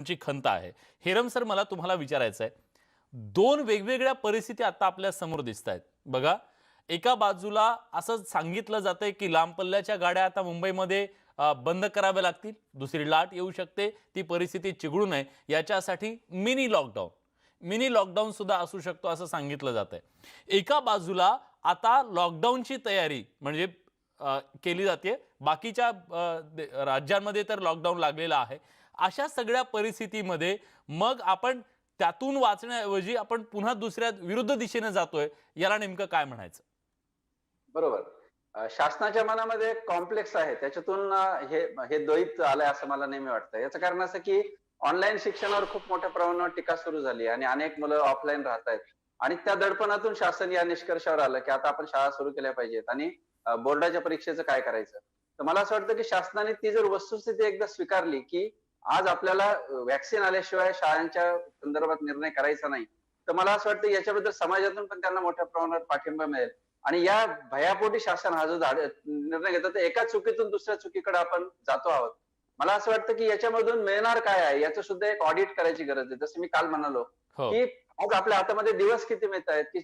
तुमची खंत आहे. हेरम सर मला तुम्हाला विचारायचं आहे दोन वेगवेगळ्या परिस्थिती आता आपल्यासमोर दिसत आहेत बघा एका बाजूला असं सांगितलं जातंय की लांब पल्ल्याच्या गाड्या आता मुंबईमध्ये बंद कराव्या लागतील. दुसरी लाट येऊ शकते. ती परिस्थिती चिघळू नये. याच्यासाठी मिनी लॉकडाऊन. मिनी लॉकडाऊन सुद्धा असू शकतो असं सांगितलं जात आहे एका बाजूला आता लॉकडाऊनची तयारी म्हणजे केली जाते बाकीच्या राज्यांमध्ये तर लॉकडाऊन लागलेलं आहे. अशा सगळ्या परिस्थितीमध्ये मग आपण त्यातून वाचण्याऐवजी आपण पुन्हा दुसऱ्या विरुद्ध दिशेने जातोय याला नेमकं काय म्हणायचं? बरोबर. शासनाच्या मनामध्ये कॉम्प्लेक्स आहे. त्याच्यातून हे हे द्वैत आलंय असं मला नेहमी वाटतं. याचं कारण असं की ऑनलाईन शिक्षणावर खूप मोठ्या प्रमाणावर टीका सुरू झाली आणि अनेक मुलं ऑफलाईन राहत आहेत. आणि त्या दडपणातून शासन या निष्कर्षावर आलं की आता आपण शाळा सुरू केल्या पाहिजेत आणि बोर्डाच्या परीक्षेचं काय करायचं? तर मला असं वाटतं की शासनाने ती जर वस्तुस्थिती एकदा स्वीकारली की आज आपल्याला वॅक्सिन आल्याशिवाय शाळांच्या संदर्भात निर्णय करायचा नाही. तर मला असं वाटतं याच्याबद्दल समाजातून पण त्यांना मोठ्या प्रमाणात पाठिंबा मिळेल. आणि या भयापोटी शासन हा जो निर्णय घेतात एका चुकीतून दुसऱ्या चुकीकडे आपण जातो आहोत. मला असं वाटतं की याच्यामधून मिळणार काय आहे याचं सुद्धा एक ऑडिट करायची गरज आहे. जसं मी काल म्हणालो हो. की आज आपल्या हातामध्ये दिवस किती मिळत आहेत की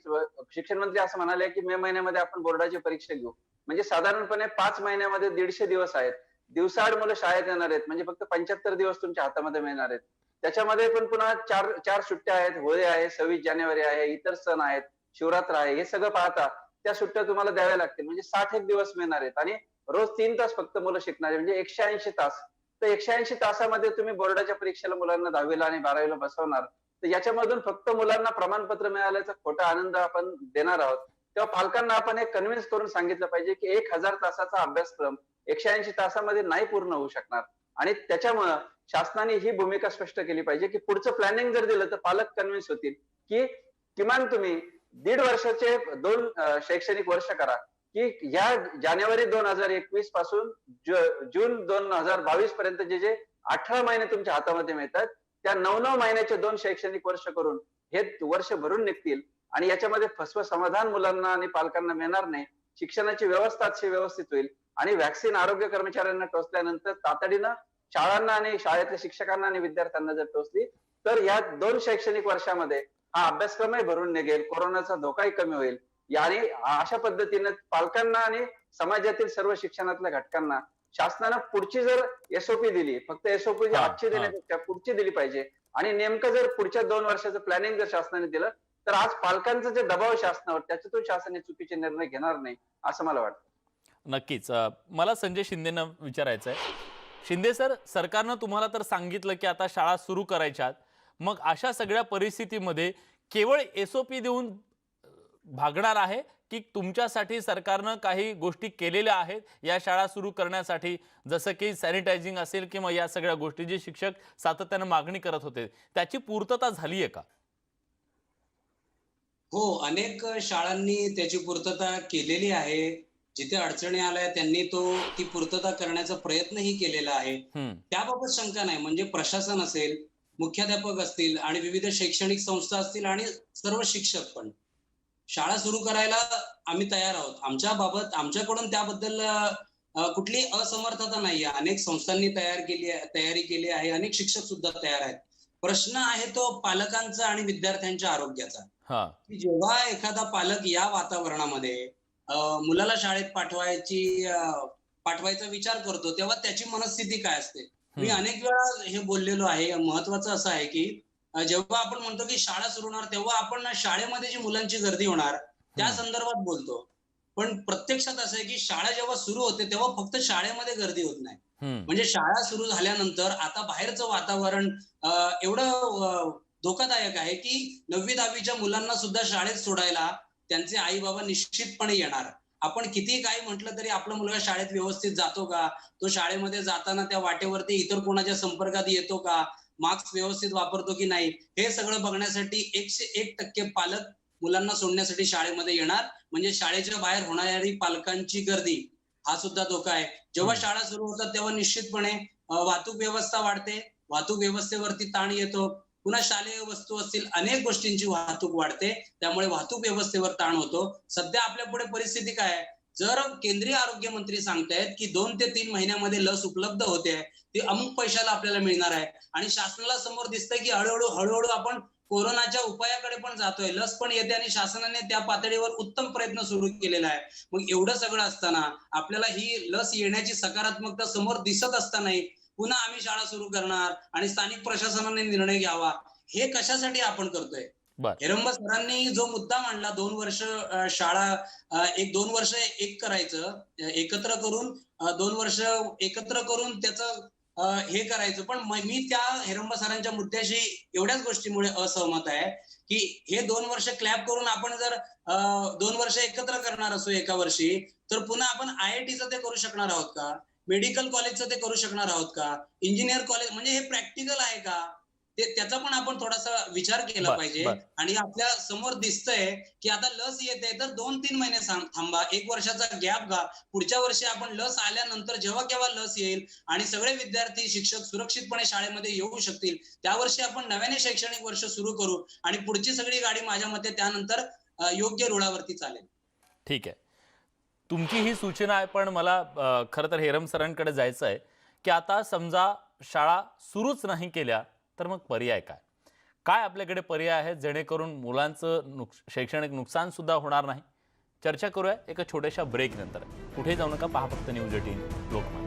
शिक्षण मंत्री असं म्हणाले की मे महिन्यामध्ये आपण बोर्डाची परीक्षा घेऊ. म्हणजे साधारणपणे पाच महिन्यामध्ये दीडशे दिवस आहेत. दिवसाआड मुलं शाळेत येणार आहेत. म्हणजे फक्त पंच्याहत्तर दिवस तुमच्या हातामध्ये मिळणार आहेत. त्याच्यामध्ये पण पुन्हा चार चार सुट्ट्या आहेत. होळी आहे सव्वीस जानेवारी आहे इतर सण आहेत शिवरात्र आहे हे सगळं पाहता त्या सुट्ट्या तुम्हाला द्याव्या लागतील. म्हणजे साठ एक दिवस मिळणार आहेत. आणि रोज तीन तास फक्त मुलं शिकणार म्हणजे एकशे ऐंशी तास. तर एकशे ऐंशी तासामध्ये तुम्ही बोर्डाच्या परीक्षेला मुलांना दहावीला आणि बारावीला बसवणार. तर याच्यामधून फक्त मुलांना प्रमाणपत्र मिळाल्याचा खोटा आनंद आपण देणार आहोत. तेव्हा पालकांना आपण हे कन्व्हिन्स करून सांगितलं पाहिजे की एक हजार तासाचा अभ्यासक्रम एकशे ऐंशी तासामध्ये नाही पूर्ण होऊ शकणार. आणि त्याच्यामुळं शासनाने ही भूमिका स्पष्ट केली पाहिजे की पुढचं प्लॅनिंग जर दिलं तर पालक कन्व्हिन्स होतील की किमान तुम्ही दीड वर्षाचे दोन शैक्षणिक वर्ष करा की या जानेवारी दोन हजार एकवीसपासून जून दोन हजार बावीस पर्यंत जे जे अठरा महिने तुमच्या हातामध्ये मिळतात त्या नऊ नऊ महिन्याचे दोन शैक्षणिक वर्ष करून हे वर्ष भरून निघतील आणि याच्यामध्ये फसव समाधान मुलांना आणि पालकांना मिळणार नाही. शिक्षणाची व्यवस्था अतिशय व्यवस्थित होईल. आणि व्हॅक्सिन आरोग्य कर्मचाऱ्यांना टोचल्यानंतर तातडीनं शाळांना आणि शाळेतल्या शिक्षकांना आणि विद्यार्थ्यांना जर टोचली तर या दोन शैक्षणिक वर्षामध्ये हा अभ्यासक्रमही भरून निघेल कोरोनाचा धोकाही कमी होईल. आणि अशा पद्धतीने पालकांना आणि समाजातील सर्व शिक्षणातल्या घटकांना शासनानं पुढची जर एसओपी दिली फक्त एसओपी हा, आजची. देण्यापेक्षा पुढची दिली पाहिजे. आणि नेमकं जर पुढच्या दोन वर्षाचं प्लॅनिंग जर शासनाने दिलं तर आज पालकांचा जे दबाव शासनावर त्याच्यातून शासन हे चुकीचे निर्णय घेणार नाही असं मला वाटतं. नक्कीच. मला संजय शिंदेना विचारायचं आहे शिंदे सर सरकारनं तुम्हाला तर सांगितलं की आता शाळा सुरू करायच्यात. मग अशा सगळ्या परिस्थितीमध्ये केवळ एस ओ पी देऊन भागणार आहे की तुमच्यासाठी सरकारनं काही गोष्टी केलेल्या आहेत या शाळा सुरू करण्यासाठी? जसं की सॅनिटायझिंग असेल किंवा या सगळ्या गोष्टी जे शिक्षक सातत्यानं मागणी करत होते त्याची पूर्तता झाली आहे का? हो अनेक शाळांनी त्याची पूर्तता केलेली आहे. जिथे अडचणी आल्या त्यांनी तो ती पूर्तता करण्याचा प्रयत्नही केलेला आहे. त्याबाबत शंका नाही. म्हणजे प्रशासन असेल मुख्याध्यापक असतील आणि विविध शैक्षणिक संस्था असतील आणि सर्व शिक्षक पण. शाळा सुरू करायला आम्ही तयार आहोत. आमच्या बाबत आमच्याकडून त्याबद्दल कुठली असमर्थता नाही आहे. अनेक संस्थांनी तयार केली तयारी केली आहे. अनेक शिक्षक सुद्धा तयार आहेत. प्रश्न आहे तो पालकांचा आणि विद्यार्थ्यांच्या आरोग्याचा. जेव्हा एखादा पालक या वातावरणामध्ये मुलाला शाळेत पाठवायची पाठवायचा विचार करतो तेव्हा त्याची मनस्थिती काय असते? मी अनेक वेळा हे बोललेलो आहे. महत्वाचं असं आहे की जेव्हा आपण म्हणतो की शाळा सुरू होणार तेव्हा आपण शाळेमध्ये जी मुलांची गर्दी होणार त्या. संदर्भात बोलतो. पण प्रत्यक्षात असं आहे की शाळा जेव्हा सुरू होते तेव्हा फक्त शाळेमध्ये गर्दी होत नाही. म्हणजे शाळा सुरू झाल्यानंतर आता बाहेरचं वातावरण एवढं धोकादायक आहे की नववी दहावीच्या मुलांना सुद्धा शाळेत सोडायला त्यांचे आई बाबा निश्चितपणे येणार. आपण किती काही म्हटलं तरी आपला मुलगा शाळेत व्यवस्थित जातो का? तो शाळेमध्ये जाताना त्या वाटेवरती इतर कोणाच्या संपर्कात येतो का? मास्क व्यवस्थित वापरतो की नाही? हे सगळं बघण्यासाठी एकशे एक टक्के पालक मुलांना सोडण्यासाठी शाळेमध्ये येणार. म्हणजे शाळेच्या बाहेर होणारी पालकांची गर्दी हा सुद्धा धोका आहे. जेव्हा. शाळा सुरू होतात तेव्हा निश्चितपणे वाहतूक व्यवस्था वाढते. वाहतूक व्यवस्थेवरती ताण येतो. पुन्हा शालेय वस्तू असतील अनेक गोष्टींची वाहतूक वाढते. त्यामुळे वाहतूक व्यवस्थेवर ताण होतो. सध्या आपल्या पुढे परिस्थिती काय आहे? जर केंद्रीय आरोग्य मंत्री सांगतायत की दोन ते तीन महिन्यामध्ये लस उपलब्ध होते ती अमुक पैशाला आपल्याला मिळणार आहे. आणि शासनाला समोर दिसतंय की हळूहळू हळूहळू आपण कोरोनाच्या उपायाकडे पण जातोय. लस पण येते आणि शासनाने त्या पातळीवर उत्तम प्रयत्न सुरू केलेला आहे. मग एवढं सगळं असताना आपल्याला ही लस येण्याची सकारात्मकता समोर दिसत असतानाही पुन्हा आम्ही शाळा सुरू करणार आणि स्थानिक प्रशासनाने निर्णय घ्यावा. हे कशासाठी आपण करतोय. हेरंब सरांनी जो मुद्दा मांडला दोन वर्ष शाळा एक दोन वर्ष एक करायचं एकत्र करून दोन वर्ष एकत्र करून त्याचं हे करायचं. पण म- त्या हेरंब सरांच्या मुद्द्याशी एवढ्याच गोष्टीमुळे असहमत आहे की हे दोन वर्ष क्लॅप करून आपण जर दोन वर्ष एकत्र करणार असू एका वर्षी तर पुन्हा आपण आय आय टीचं ते करू शकणार आहोत का? मेडिकल कॉलेजचं ते करू शकणार आहोत का? इंजिनियर कॉलेज म्हणजे हे प्रॅक्टिकल आहे का? ते त्याचा पण आपण थोडासा विचार केला पाहिजे. आणि आपल्यासमोर दिसतंय की आता लस येते तर दोन तीन महिने थांब- एक वर्षाचा गॅप घा पुढच्या वर्षी आपण लस आल्यानंतर जेव्हा केव्हा लस येईल आणि सगळे विद्यार्थी शिक्षक सुरक्षितपणे शाळेमध्ये येऊ शकतील त्या वर्षी आपण नव्याने शैक्षणिक वर्ष सुरू करू आणि पुढची सगळी गाडी माझ्या मते त्यानंतर योग्य रुळावरती चालेल. ठीक आहे. तुमची ही सूचना आहे पण मला खरं तर हेरम सरांकडे जायचं आहे की आता समजा शाळा सुरूच नाही केल्या तर मग पर्याय काय? काय आपल्याकडे पर्याय आहेत जेणेकरून मुलांचं नुक शैक्षणिक नुकसानसुद्धा होणार नाही? चर्चा करूया एका छोट्याशा ब्रेक नंतर. कुठे जाऊ नका पहा फक्त न्यूज एटीन लोकमत.